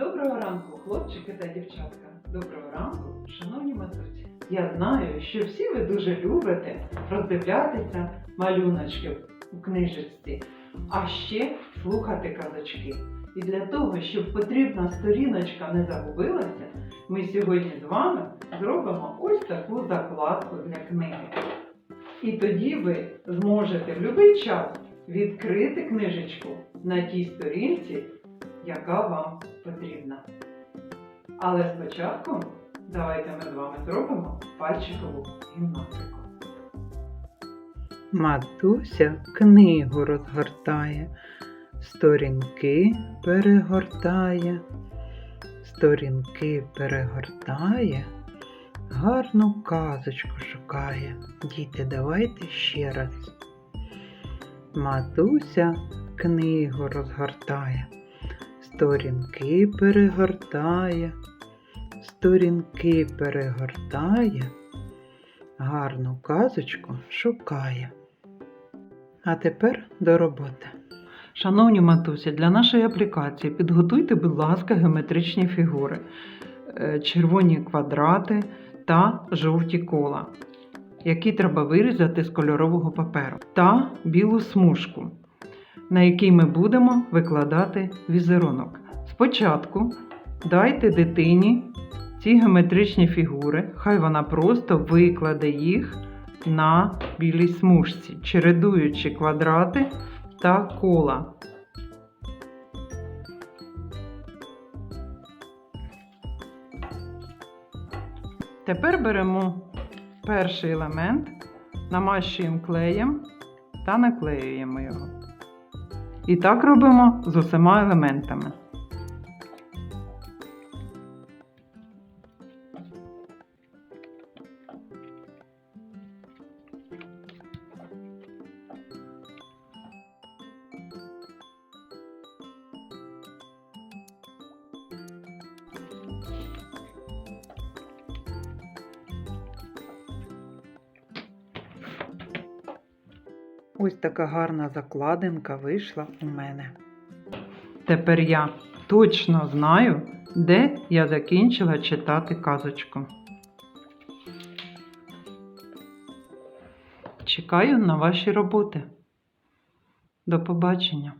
Доброго ранку, хлопчики та дівчатка. Доброго ранку, шановні матусі. Я знаю, що всі ви дуже любите роздивлятися малюночки у книжечці, а ще слухати казочки. І для того, щоб потрібна сторіночка не загубилася, ми сьогодні з вами зробимо ось таку закладку для книги. І тоді ви зможете в будь-який час відкрити книжечку на тій сторінці, яка вам потрібна. Але спочатку давайте ми з вами зробимо пальчикову гімнастику. Матуся книгу розгортає, сторінки перегортає, сторінки перегортає, гарну казочку шукає. Діти, давайте ще раз. Матуся книгу розгортає, сторінки перегортає, сторінки перегортає, гарну казочку шукає. А тепер до роботи. Шановні матусі, для нашої аплікації підготуйте, будь ласка, геометричні фігури, Е, червоні квадрати та жовті кола, які треба вирізати з кольорового паперу, та білу смужку, на якій ми будемо викладати візерунок. Спочатку дайте дитині ці геометричні фігури, хай вона просто викладе їх на білій смужці, чередуючи квадрати та кола. Тепер беремо перший елемент, намащуємо клеєм та наклеюємо його. І так робимо з усіма елементами. Ось така гарна закладинка вийшла у мене. Тепер я точно знаю, де я закінчила читати казочку. Чекаю на ваші роботи. До побачення!